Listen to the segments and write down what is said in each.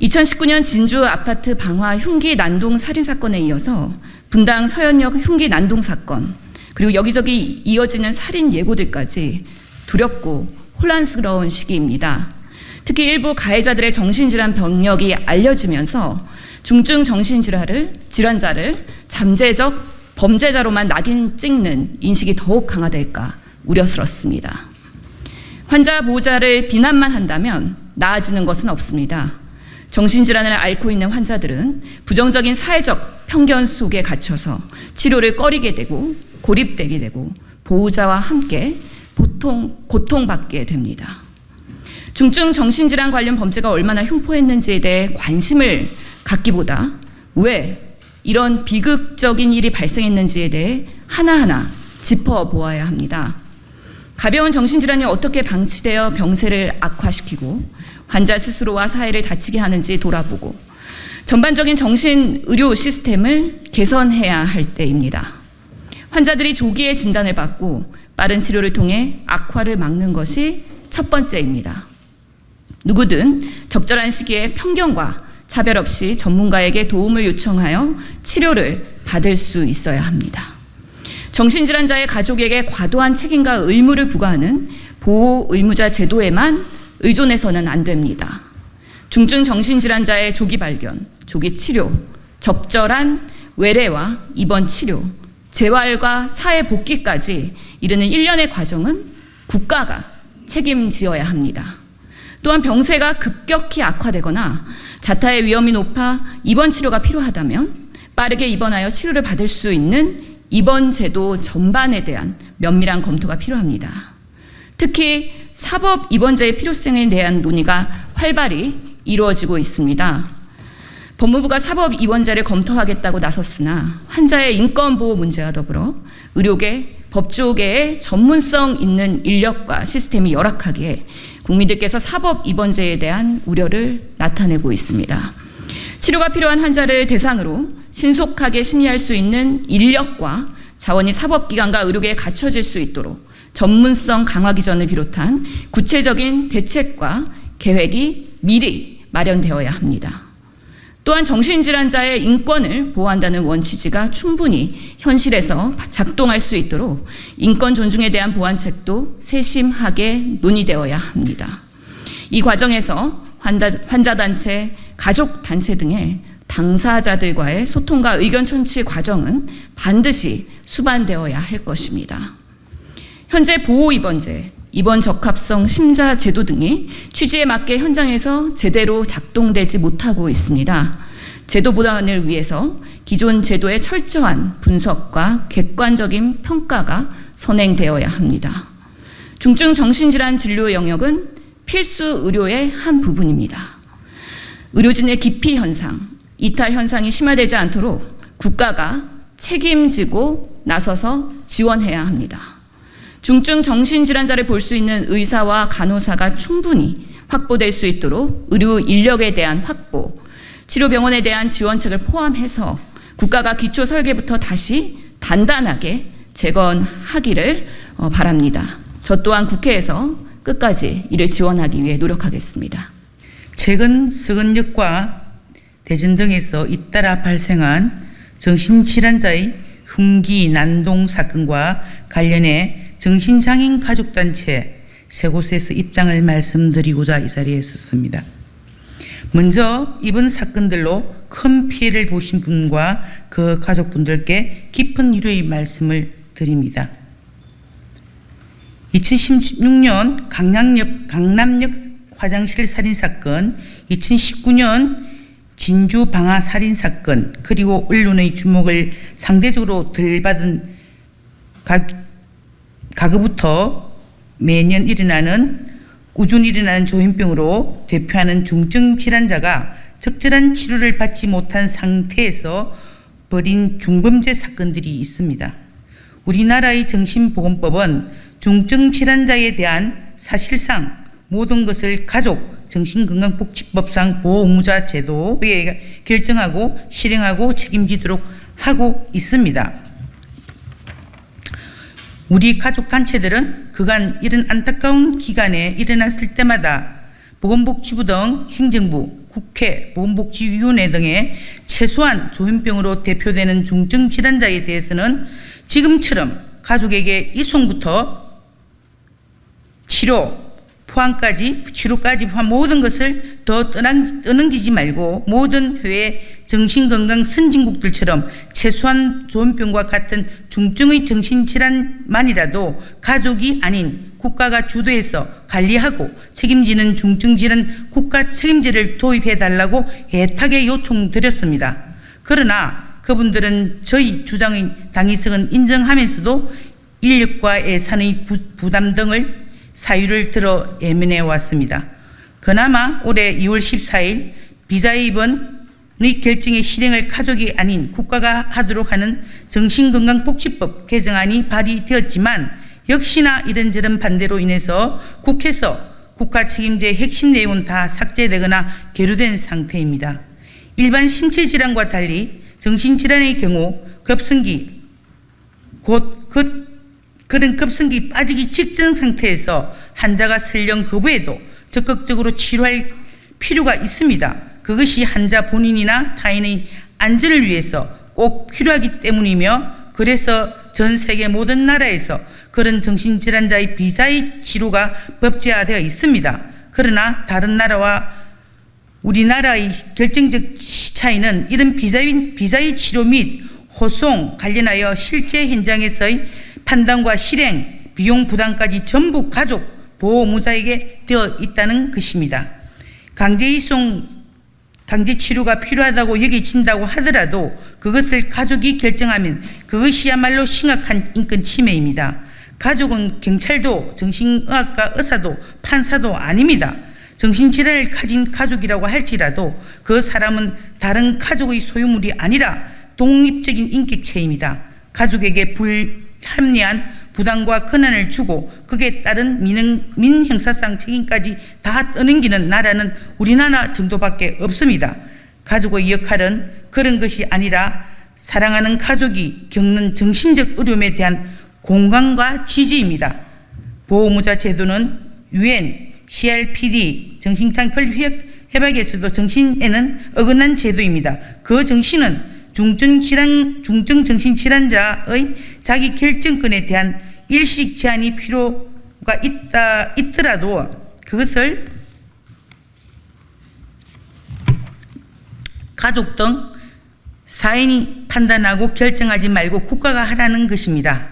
2019년 진주 아파트 방화 흉기 난동 살인 사건에 이어서 분당 서현역 흉기 난동 사건 그리고 여기저기 이어지는 살인 예고들까지 두렵고 혼란스러운 시기입니다. 특히 일부 가해자들의 정신질환 병력이 알려지면서 중증 정신질환을 질환자를 잠재적 범죄자로만 낙인 찍는 인식이 더욱 강화될까 우려스럽습니다. 환자 보호자를 비난만 한다면 나아지는 것은 없습니다. 정신질환을 앓고 있는 환자들은 부정적인 사회적 편견 속에 갇혀서 치료를 꺼리게 되고 고립되게 되고 보호자와 함께 보통 고통받게 됩니다. 중증 정신질환 관련 범죄가 얼마나 흉포했는지에 대해 관심을 갖기보다 왜 이런 비극적인 일이 발생했는지에 대해 하나하나 짚어보아야 합니다. 가벼운 정신질환이 어떻게 방치되어 병세를 악화시키고 환자 스스로와 사회를 다치게 하는지 돌아보고 전반적인 정신 의료 시스템을 개선해야 할 때입니다. 환자들이 조기에 진단을 받고 빠른 치료를 통해 악화를 막는 것이 첫 번째입니다. 누구든 적절한 시기에 편견과 차별 없이 전문가에게 도움을 요청하여 치료를 받을 수 있어야 합니다. 정신질환자의 가족에게 과도한 책임과 의무를 부과하는 보호 의무자 제도에만 의존해서는 안 됩니다. 중증 정신질환자의 조기 발견, 조기 치료, 적절한 외래와 입원 치료, 재활과 사회 복귀까지 이르는 일련의 과정은 국가가 책임지어야 합니다. 또한 병세가 급격히 악화되거나 자타의 위험이 높아 입원 치료가 필요하다면 빠르게 입원하여 치료를 받을 수 있는 입원 제도 전반에 대한 면밀한 검토가 필요합니다. 특히 사법 입원자의 필요성에 대한 논의가 활발히 이루어지고 있습니다. 법무부가 사법 입원자를 검토하겠다고 나섰으나 환자의 인권 보호 문제와 더불어 의료계, 법조계의 전문성 있는 인력과 시스템이 열악하기에 국민들께서 사법 입원제에 대한 우려를 나타내고 있습니다. 치료가 필요한 환자를 대상으로 신속하게 심리할 수 있는 인력과 자원이 사법기관과 의료계에 갖춰질 수 있도록 전문성 강화 기전을 비롯한 구체적인 대책과 계획이 미리 마련되어야 합니다. 또한 정신질환자의 인권을 보호한다는 원칙지가 충분히 현실에서 작동할 수 있도록 인권 존중에 대한 보완책도 세심하게 논의되어야 합니다. 이 과정에서 환자, 환자단체, 가족단체 등의 당사자들과의 소통과 의견 청취 과정은 반드시 수반되어야 할 것입니다. 현재 보호 입원제, 입원 적합성 심자 제도 등이 취지에 맞게 현장에서 제대로 작동되지 못하고 있습니다. 제도 보완을 위해서 기존 제도의 철저한 분석과 객관적인 평가가 선행되어야 합니다. 중증 정신질환 진료 영역은 필수 의료의 한 부분입니다. 의료진의 기피 현상, 이탈 현상이 심화되지 않도록 국가가 책임지고 나서서 지원해야 합니다. 중증 정신질환자를 볼 수 있는 의사와 간호사가 충분히 확보될 수 있도록 의료 인력에 대한 확보, 치료 병원에 대한 지원책을 포함해서 국가가 기초 설계부터 다시 단단하게 재건하기를 어, 바랍니다. 저 또한 국회에서 끝까지 이를 지원하기 위해 노력하겠습니다. 최근 서건역과 대전 등에서 잇따라 발생한 정신질환자의 흉기 난동 사건과 관련해 정신장애인 가족단체 세 곳에서 입장을 말씀드리고자 이 자리에 섰습니다. 먼저 이번 사건들로 큰 피해를 보신 분과 그 가족분들께 깊은 위로의 말씀을 드립니다. 2016년 강남역, 강남역 화장실 살인 사건, 2019년 진주 방화 살인 사건, 그리고 언론의 주목을 상대적으로 덜 받은 각, 가그부터 매년 일어나는 꾸준히 일어나는 조현병으로 대표하는 중증 질환자가 적절한 치료를 받지 못한 상태에서 벌인 중범죄 사건들이 있습니다. 우리나라의 정신보건법은 중증 질환자에 대한 사실상 모든 것을 가족 정신건강복지법상 보호의무자 제도에 결정하고 실행하고 책임지도록 하고 있습니다. 우리 가족 단체들은 그간 이런 안타까운 기간에 일어났을 때마다 보건복지부 등 행정부, 국회 보건복지위원회 등의 최소한 조현병으로 대표되는 중증 질환자에 대해서는 지금처럼 가족에게 이송부터 치료 포함까지 치료까지 포함 모든 것을 더 떠넘기지 말고 모든 해외 정신건강 선진국들처럼 최소한 조현병과 같은 중증의 정신질환만이라도 가족이 아닌 국가가 주도해서 관리하고 책임지는 중증질환 국가 책임제를 도입해 달라고 애타게 요청드렸습니다. 그러나 그분들은 저희 주장의 당위성은 인정하면서도 인력과 예산의 부, 부담 등을 사유를 들어 예민해 왔습니다. 그나마 올해 2월 14일 비자입원의 결정의 실행을 가족이 아닌 국가가 하도록 하는 정신건강복지법 개정안이 발의되었지만 역시나 이런저런 반대로 인해서 국회에서 국가 책임제 핵심 내용은 다 삭제되거나 계류된 상태입니다. 일반 신체 질환과 달리 정신질환의 경우 급성기 곧 그, 그런 급성기 빠지기 직전 상태에서 환자가 설령 거부해도 적극적으로 치료할 필요가 있습니다. 그것이 환자 본인이나 타인의 안전을 위해서 꼭 필요하기 때문이며 그래서 전 세계 모든 나라에서 그런 정신질환자의 비자의 치료가 법제화되어 있습니다. 그러나 다른 나라와 우리나라의 결정적 차이는 이런 비자의, 비자의 치료 및 호송 관련하여 실제 현장에서의 판단과 실행, 비용 부담까지 전부 가족 보호무사에게 되어 있다는 것입니다. 강제 이송, 강제 치료가 필요하다고 여겨진다고 하더라도 그것을 가족이 결정하면 그것이야말로 심각한 인권 침해입니다. 가족은 경찰도 정신의학과 의사도 판사도 아닙니다. 정신질환을 가진 가족이라고 할지라도 그 사람은 다른 가족의 소유물이 아니라 독립적인 인격체입니다. 가족에게 불합리한 부담과 권한을 주고 그에 따른 민형, 민형사상 책임까지 다 떠넘기는 나라는 우리나라 정도밖에 없습니다. 가족의 역할은 그런 것이 아니라 사랑하는 가족이 겪는 정신적 어려움에 대한 공감과 지지입니다. 보호무자 제도는 UN, CRPD, 정신장결협약에서도 정신에는 어긋난 제도입니다. 그 정신은 중증 질환, 중증 정신 질환자의 자기 결정권에 대한 일식 제한이 필요가 있다, 있더라도 그것을 가족 등 사인이 판단하고 결정하지 말고 국가가 하라는 것입니다.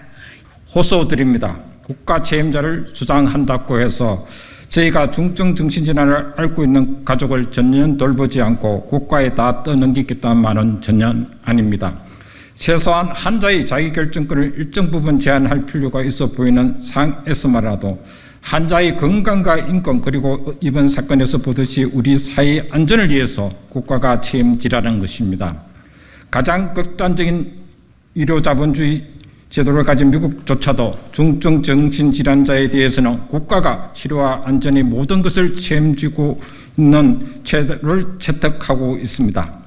호소드립니다. 국가 책임자를 주장한다고 해서 저희가 중증 정신질환을 앓고 있는 가족을 전혀 돌보지 않고 국가에 다 떠넘기겠다는 말은 전혀 아닙니다. 최소한 환자의 자기결정권을 일정 부분 제한할 필요가 있어 보이는 상에서만이라도 환자의 건강과 인권 그리고 이번 사건에서 보듯이 우리 사회의 안전을 위해서 국가가 책임지라는 것입니다. 가장 극단적인 의료 자본주의 제도를 가진 미국조차도 중증 정신질환자에 대해서는 국가가 치료와 안전의 모든 것을 책임지고 있는 제도를 채택하고 있습니다.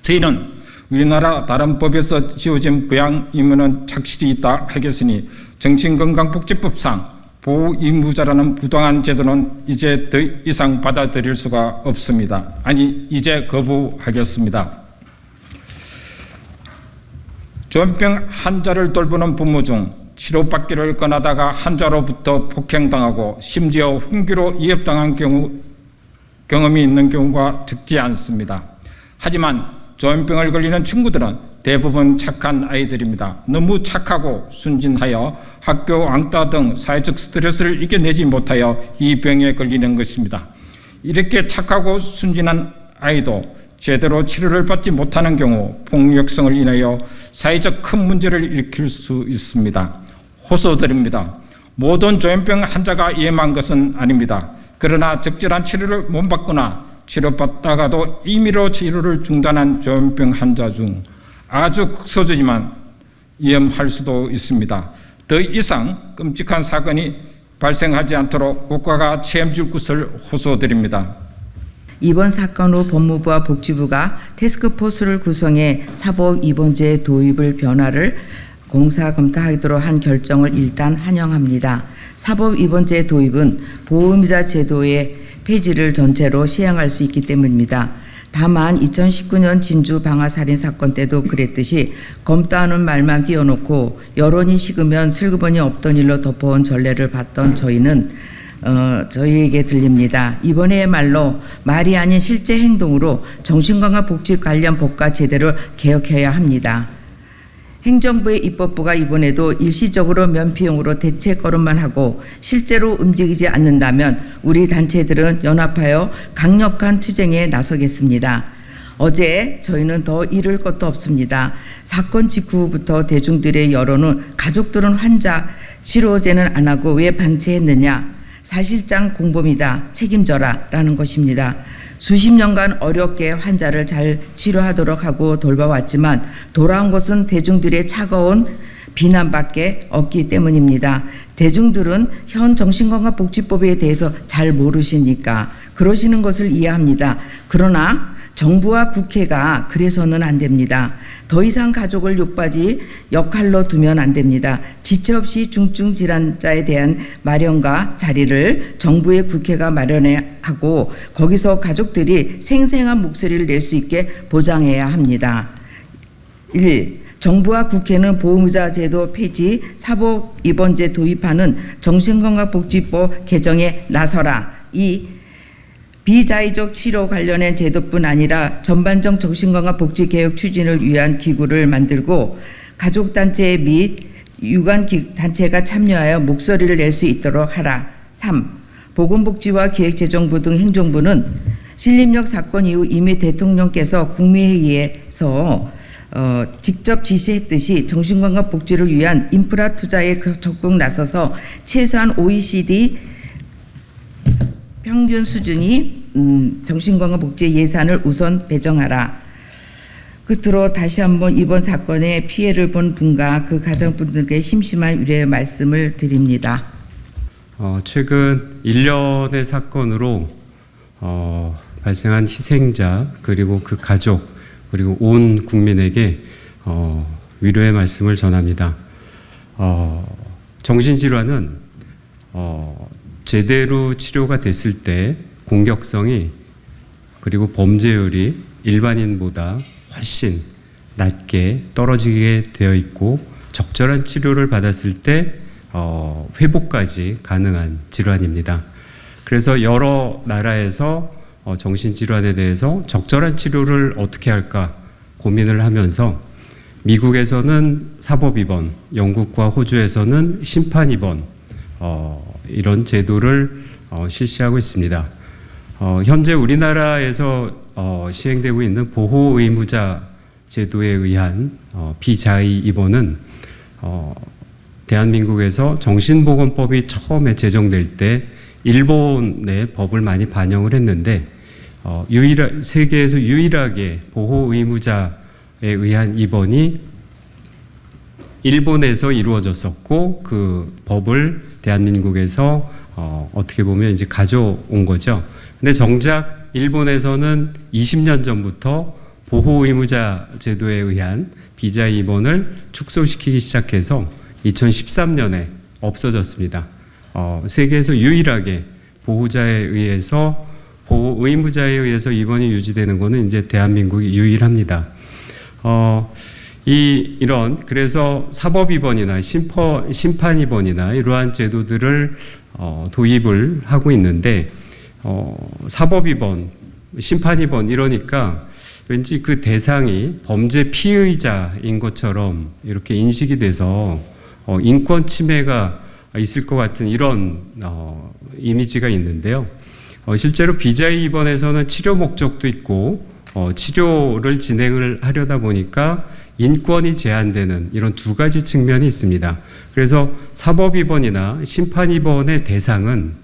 저희는 우리나라 다른 법에서 지어진 부양 의무는 착실히 있다 하겠으니 정신건강복지법상 보호 의무자라는 부당한 제도는 이제 더 이상 받아들일 수가 없습니다. 아니 이제 거부하겠습니다. 전병 환자를 돌보는 부모 중 치료받기를 권하다가 환자로부터 폭행당하고 심지어 흉기로 위협당한 경우 경험이 있는 경우가 적지 않습니다. 하지만 조현병을 걸리는 친구들은 대부분 착한 아이들입니다. 너무 착하고 순진하여 학교 왕따 등 사회적 스트레스를 이겨내지 못하여 이 병에 걸리는 것입니다. 이렇게 착하고 순진한 아이도 제대로 치료를 받지 못하는 경우 폭력성을 인하여 사회적 큰 문제를 일으킬 수 있습니다. 호소드립니다. 모든 조현병 환자가 예만 것은 아닙니다. 그러나 적절한 치료를 못 받거나 치료받다가도 임의로 치료를 중단한 조현병 환자 중 아주 극소수지만 위험할 수도 있습니다. 더 이상 끔찍한 사건이 발생하지 않도록 국가가 책임질 것을 호소드립니다. 이번 사건 후 법무부와 복지부가 테스크포스를 구성해 사법 입원제 도입을 변화를 공사 검토하도록 한 결정을 일단 환영합니다. 사법 입원제 도입은 보험이자 제도의 폐지를 전체로 시행할 수 있기 때문입니다. 다만 2019년 진주 방화 살인 사건 때도 그랬듯이 검다는 말만 띄워놓고 여론이 식으면 슬그머니 없던 일로 덮어온 전례를 봤던 저희는 어, 저희에게 들립니다. 이번에야말로 말이 아닌 실제 행동으로 정신건강 복지 관련 법과 제대로 개혁해야 합니다. 행정부의 입법부가 이번에도 일시적으로 면피용으로 대체 걸음만 하고 실제로 움직이지 않는다면 우리 단체들은 연합하여 강력한 투쟁에 나서겠습니다. 어제 저희는 더 잃을 것도 없습니다. 사건 직후부터 대중들의 여론은 가족들은 환자 치료제는 안 하고 왜 방치했느냐? 사실상 공범이다. 책임져라. 라는 것입니다. 수십 년간 어렵게 환자를 잘 치료하도록 하고 돌봐왔지만 돌아온 것은 대중들의 차가운 비난밖에 없기 때문입니다. 대중들은 현 정신건강복지법에 대해서 잘 모르시니까 그러시는 것을 이해합니다. 그러나 정부와 국회가 그래서는 안 됩니다. 더 이상 가족을 욕받이 역할로 두면 안 됩니다. 지체 없이 중증 질환자에 대한 마련과 자리를 정부의 국회가 마련해 하고 거기서 가족들이 생생한 목소리를 낼 수 있게 보장해야 합니다. 1. 정부와 국회는 보호자 제도 폐지, 사법 입원제 도입하는 정신건강복지법 개정에 나서라. 2. 비자의적 치료 관련된 제도뿐 아니라 전반적 정신건강 복지 개혁 추진을 위한 기구를 만들고 가족단체 및 유관 기- 단체가 참여하여 목소리를 낼 수 있도록 하라. 3. 보건복지와 기획재정부 등 행정부는 신림역 사건 이후 이미 대통령께서 국무회의에서 어, 직접 지시했듯이 정신건강 복지를 위한 인프라 투자에 그 적극 나서서 최소한 OECD 평균 수준이 음, 정신건강복지 예산을 우선 배정하라. 끝으로 다시 한번 이번 사건의 피해를 본 분과 그 가정분들께 심심한 위로의 말씀을 드립니다. 어, 최근 일련의 사건으로 어, 발생한 희생자 그리고 그 가족 그리고 온 국민에게 어, 위로의 말씀을 전합니다. 어, 정신질환은 어, 제대로 치료가 됐을 때 공격성이 그리고 범죄율이 일반인보다 훨씬 낮게 떨어지게 되어 있고 적절한 치료를 받았을 때 어, 회복까지 가능한 질환입니다. 그래서 여러 나라에서 어, 정신질환에 대해서 적절한 치료를 어떻게 할까 고민을 하면서 미국에서는 사법 입원, 영국과 호주에서는 심판 입원 어, 이런 제도를 어, 실시하고 있습니다. 어, 현재 우리나라에서 어, 시행되고 있는 보호 의무자 제도에 의한 어, 비자의 입원은 어, 대한민국에서 정신보건법이 처음에 제정될 때 일본의 법을 많이 반영을 했는데 어, 유일 세계에서 유일하게 보호 의무자에 의한 입원이 일본에서 이루어졌었고 그 법을 대한민국에서 어, 어떻게 보면 이제 가져온 거죠. 근데 정작 일본에서는 20년 전부터 보호 의무자 제도에 의한 비자 입원을 축소시키기 시작해서 2013년에 없어졌습니다. 어, 세계에서 유일하게 보호자에 의해서 보호 의무자에 의해서 입원이 유지되는 것은 이제 대한민국이 유일합니다. 어, 이 이런 그래서 사법 입원이나 심퍼, 심판 입원이나 이러한 제도들을 어, 도입을 하고 있는데 어, 사법 입원, 심판 입원 이러니까 왠지 그 대상이 범죄 피의자인 것처럼 이렇게 인식이 돼서 어, 인권 침해가 있을 것 같은 이런 어, 이미지가 있는데요. 어, 실제로 비자의 입원에서는 치료 목적도 있고 어, 치료를 진행을 하려다 보니까 인권이 제한되는 이런 두 가지 측면이 있습니다. 그래서 사법 입원이나 심판 입원의 대상은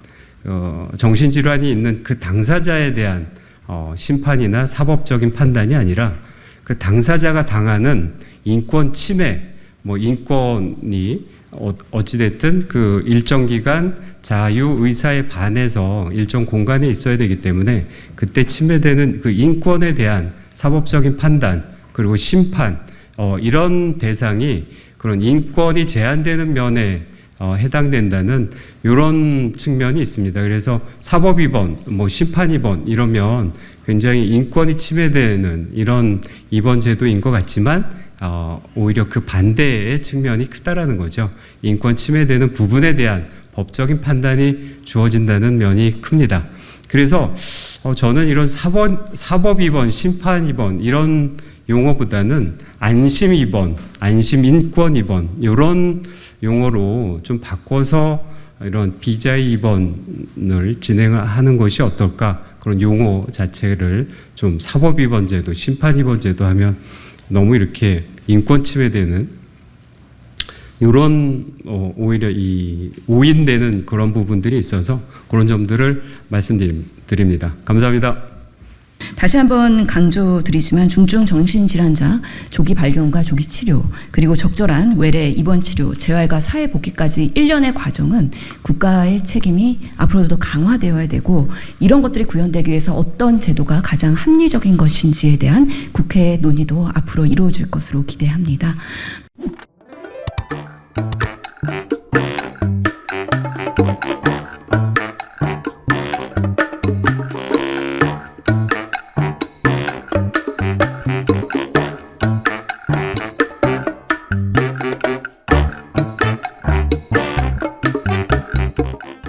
어, 정신질환이 있는 그 당사자에 대한 어, 심판이나 사법적인 판단이 아니라 그 당사자가 당하는 인권 침해, 뭐 인권이 어, 어찌됐든 그 일정 기간 자유 의사에 반해서 일정 공간에 있어야 되기 때문에 그때 침해되는 그 인권에 대한 사법적인 판단 그리고 심판 어, 이런 대상이 그런 인권이 제한되는 면에 어, 해당된다는 이런 측면이 있습니다. 그래서 사법 입원, 뭐 심판 입원 이러면 굉장히 인권이 침해되는 이런 입원 제도인 것 같지만 어, 오히려 그 반대의 측면이 크다라는 거죠. 인권 침해되는 부분에 대한 법적인 판단이 주어진다는 면이 큽니다. 그래서 어, 저는 이런 사법, 사법 입원, 심판 입원 이런 용어보다는 안심 입원, 안심 인권 입원 이런 용어로 좀 바꿔서 이런 비자의 입원을 진행하는 것이 어떨까 그런 용어 자체를 좀 사법 입원 제도, 심판 입원 제도 하면 너무 이렇게 인권 침해되는 이런 어, 오히려 이 오인되는 그런 부분들이 있어서 그런 점들을 말씀드립니다. 감사합니다. 다시 한번 강조드리지만 중증 정신질환자 조기 발견과 조기 치료 그리고 적절한 외래 입원 치료 재활과 사회 복귀까지 일련의 과정은 국가의 책임이 앞으로도 더 강화되어야 되고 이런 것들이 구현되기 위해서 어떤 제도가 가장 합리적인 것인지에 대한 국회 논의도 앞으로 이루어질 것으로 기대합니다.